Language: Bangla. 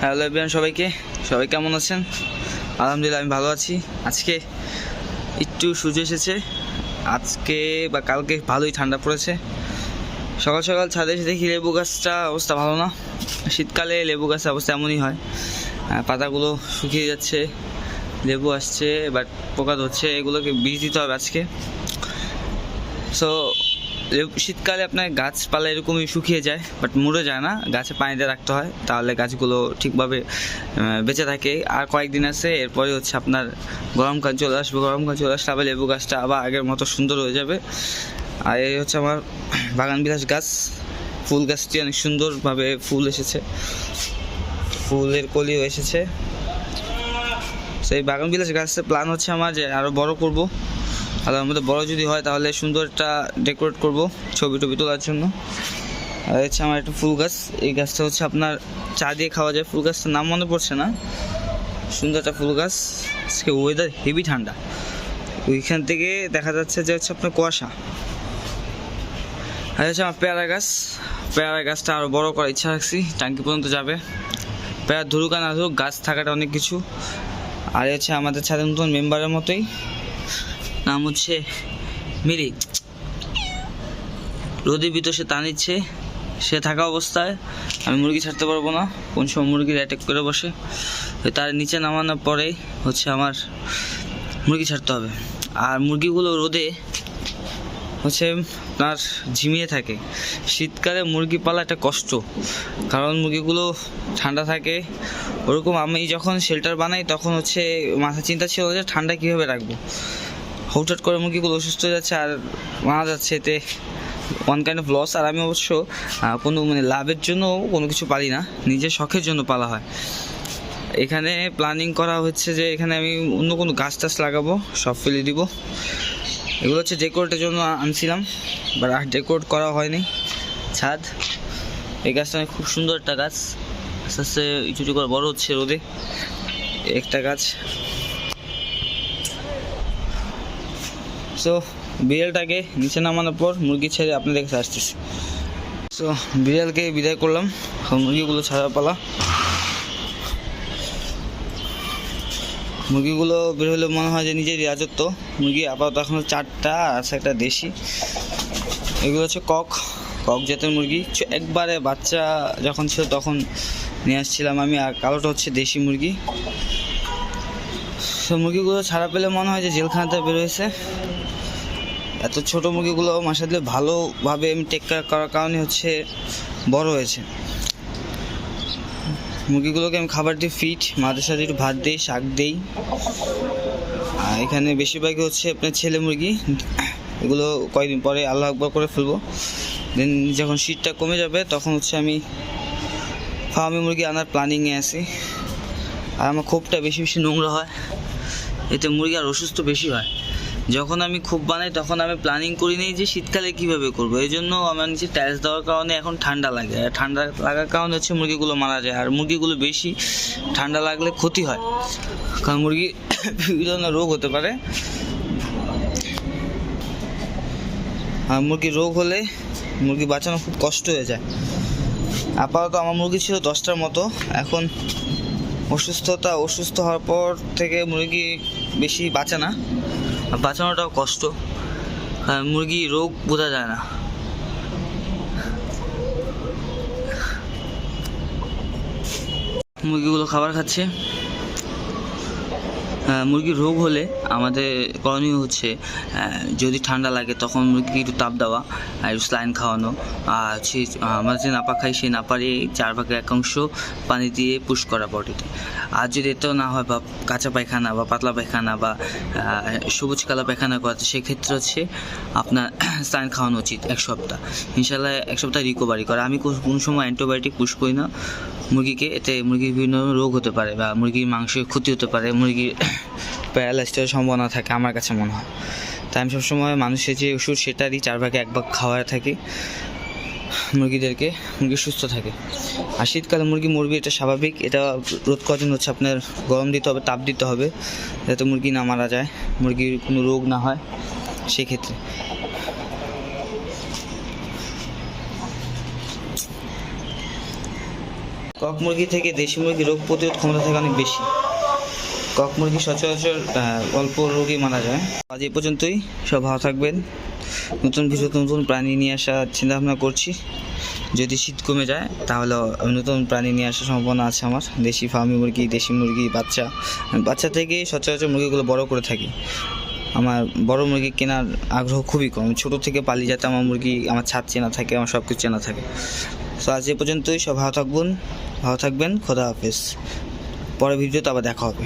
হ্যালো এভরিওয়ান সবাইকে? সবাই কেমন আছেন? আলহামদুলিল্লাহ, আমি ভালো আছি। আজকে একটু সূর্য এসেছে। আজকে বা কালকে ভালোই ঠান্ডা পড়েছে। সকাল সকাল ছাদে এসে দেখি লেবু গাছটা অবস্থা ভালো না। শীতকালে লেবু গাছের অবস্থা এমনই হয়। পাতাগুলো শুকিয়ে যাচ্ছে, লেবু আসছে বাট পোকা ধরছে, এগুলোকে বীজ দিতে হবে আজকে। সো শীতকালে আপনার গাছপালা এরকমই শুকিয়ে যায় বাট মরে যায় না। গাছে পানিতে রাখতে হয়, তাহলে গাছগুলো ঠিকভাবে বেঁচে থাকে। আর কয়েকদিন আছে, এরপরে হচ্ছে আপনার গরমকাল চলে আসবে। গরমকাল চলে আসলে আবার লেবু গাছটা আবার আগের মতো সুন্দর হয়ে যাবে। আর এই হচ্ছে আমার বাগান বিলাস গাছ। ফুল গাছটি অনেক সুন্দরভাবে ফুল এসেছে। ফুলের কলিও এসেছে। সেই বাগান বিলাস গাছের প্ল্যান হচ্ছে আমার যে আরও বড় করব। আর মধ্যে বড় যদি হয় তাহলে সুন্দর একটা ডেকোরেট করব ছবি টবি তোলার জন্য। আর হচ্ছে আমার একটা ফুল গাছ। এই গাছটা হচ্ছে আপনার চা দিয়ে খাওয়া যায়। ফুল গাছটার নাম মনে পড়ছে না। সুন্দর একটা ফুল গাছ। আজকে ওয়েদার হেভি ঠান্ডা। ওইখান থেকে দেখা যাচ্ছে যে হচ্ছে আপনার কুয়াশা। আর হচ্ছে আমার পেয়ারা গাছ। পেয়ারা গাছটা আরও বড় করার ইচ্ছা রাখছি। টাঙ্কি পর্যন্ত যাবে। পেয়ারা ধরুক আর না ধরুক, গাছ থাকাটা অনেক কিছু। আর হচ্ছে আমাদের নতুন মেম্বারের মতোই। নাম হচ্ছে মিরি রোদে ভিতর সে তা নিচ্ছে, সে থাকা অবস্থায় আমি মুরগি ছাড়তে পারব না। কোন সময় মুরগির অ্যাটাক করে বসে। তার নিচে নামানোর পরে হচ্ছে আমার মুরগি ছাড়তে হবে। আর মুরগিগুলো রোদে হচ্ছে তার ঝিমিয়ে থাকে। শীতকালে মুরগি পালা একটা কষ্ট। কারণ মুরগিগুলো ঠান্ডা থাকে। ওরকম আমি যখন শেল্টার বানাই, তখন হচ্ছে মাথা চিন্তা ছিল যে ঠান্ডা কীভাবে রাখব? হুটহাট করে মুরগিগুলো অসুস্থ হয়ে যাচ্ছে আর মারা যাচ্ছে এতে ওয়ান কাইন্ড অফ লস আর আমি অবশ্য কোনো মানে লাভের জন্য কোনো কিছু পালি না, নিজের শখের জন্য পালা হয়। এখানে প্ল্যানিং করা হচ্ছে যে এখানে আমি অন্য কোনো গাছ টাছ লাগাবো, সব ফেলে দিব। এগুলো হচ্ছে ডেকোরেটের জন্য আনছিলাম বাট আর ডেকোরেট করা হয়নি। ছাদ। এই গাছটা অনেক খুব সুন্দর একটা গাছ। আস্তে আস্তে একটু করে বড় হচ্ছে রোদে। একটা গাছ। সো বিড়ালটাকে নিচে নামানোর পর মুরগি ছেড়ে আপনাদের কাছে আসতেছি। সো বিড়ালকে বিদায় করলাম। মুরগিগুলো ছাড়া পালা। মুরগিগুলো বের হলে মনে হয় যে নিজের রাজত্ব। মুরগি আপাতত এখন চারটা, আছে একটা দেশি। এগুলো হচ্ছে কক। কক জাতের মুরগি। একবারে বাচ্চা যখন ছিল তখন নিয়ে আসছিলাম আমি, আর কালোটা হচ্ছে দেশি মুরগি। সো মুরগিগুলো ছাড়া পেলে মনে হয় যে জেলখানাতে বের হয়েছে। এত ছোট মুরগিগুলো মাসালে ভালোভাবে আমি টেক কেয়ার করার কারণে হচ্ছে বড় হয়েছে। মুরগিগুলোকে আমি খাবার দিই ফিট মাঝে সাথে একটু ভাত দিই, শাক দিই। আর এখানে বেশিরভাগই হচ্ছে আপনার ছেলে মুরগি। এগুলো কয়েকদিন পরে আল্লাহ আকবর করে ফেলব। দেন যখন শীতটা কমে যাবে, তখন হচ্ছে আমি ফার্মি মুরগি আনার প্ল্যানিংয়ে আছি। আর আমার খুবটা বেশি বেশি নোংরা হয়, এতে মুরগি আর অসুস্থ বেশি হয়। যখন আমি খুব বানাই, তখন আমি প্ল্যানিং করি নিই যে শীতকালে কীভাবে করব। এই জন্য আমার নিচে টাইলস দেওয়ার কারণে এখন ঠান্ডা লাগে। আর ঠান্ডা লাগার কারণে হচ্ছে মুরগিগুলো মারা যায়। আর মুরগিগুলো বেশি ঠান্ডা লাগলে ক্ষতি হয়। কারণ মুরগি বিভিন্ন ধরনের রোগ হতে পারে। আর মুরগির রোগ হলে মুরগি বাঁচানো খুব কষ্ট হয়ে যায়। আপাতত আমার মুরগি ছিল দশটার মতো। এখন অসুস্থতা অসুস্থ হওয়ার পর থেকে মুরগি বেশি বাঁচে না। বাঁচানোটাও কষ্ট। মুরগি রোগ বোঝা যায় না। মুরগিগুলো খাবার খাচ্ছে। মুরগির রোগ হলে আমাদের করণীয় হচ্ছে যদি ঠান্ডা লাগে তখন মুরগিকে একটু তাপ দেওয়া আর একটু স্লাইন খাওয়ানো আর আহ, আমরা যে নাপা খাই সেই নাপারে চার ভাগের একাংশ পানি দিয়ে পুশ করা বডিতে। আর যদি এটাও না হয় বা কাঁচা পায়খানা বা পাতলা পায়খানা বা সবুজ কালো পায়খানা করাতে সেক্ষেত্রে হচ্ছে আপনার স্লাইন খাওয়ানো উচিত এক সপ্তাহ। ইনশাল্লাহ এক সপ্তাহ রিকভারি করে। আমি কোনো সময় অ্যান্টিবায়োটিক পুশ করি না মুরগিকে এতে মুরগির বিভিন্ন রোগ হতে পারে বা মুরগির মাংসের ক্ষতি হতে পারে, মুরগির প্যারালাইসিসের সম্ভাবনা থাকে আমার কাছে মনে হয়। তাই আমি সবসময় মানুষের যে ওষুধ সেটা দিই চার ভাগে এক ভাগ খাওয়া থাকে, মুরগিদেরকে মুরগি সুস্থ থাকে। আর শীতকালে মুরগি মরবি এটা স্বাভাবিক, এটা রোধ করার জন্য হচ্ছে আপনার গরম দিতে হবে, তাপ দিতে হবে, যাতে মুরগি না মারা যায়, মুরগির কোনো রোগ না হয়, সেক্ষেত্রে। কক মুরগি থেকে দেশি মুরগি রোগ প্রতিরোধ ক্ষমতা থাকে অনেক বেশি। কক মুরগি সচরাচর অল্প রোগী মারা যায়। আজ এই পর্যন্তই, সব ভালো থাকবেন। নতুন কিছু নতুন প্রাণী নিয়ে আসার চিন্তা ভাবনা করছি। যদি শীত কমে যায়, তাহলে নতুন প্রাণী নিয়ে আসার সম্ভাবনা আছে আমার। দেশি ফার্মি মুরগি, দেশি মুরগি, বাচ্চা। বাচ্চা থেকে সচরাচর মুরগিগুলো বড় করে থাকি। আমার বড় মুরগি কেনার আগ্রহ খুবই কম। ছোট থেকে পালিয়ে যাতে আমার মুরগি, আমার ছাদ চেনা থাকে, আমার সব কিছু চেনা থাকে। তো আজ এ পর্যন্তই। সব ভালো থাকবেন ভালো থাকবেন, খোদা হাফেজ। পরের ভিডিওতে আবার দেখা হবে।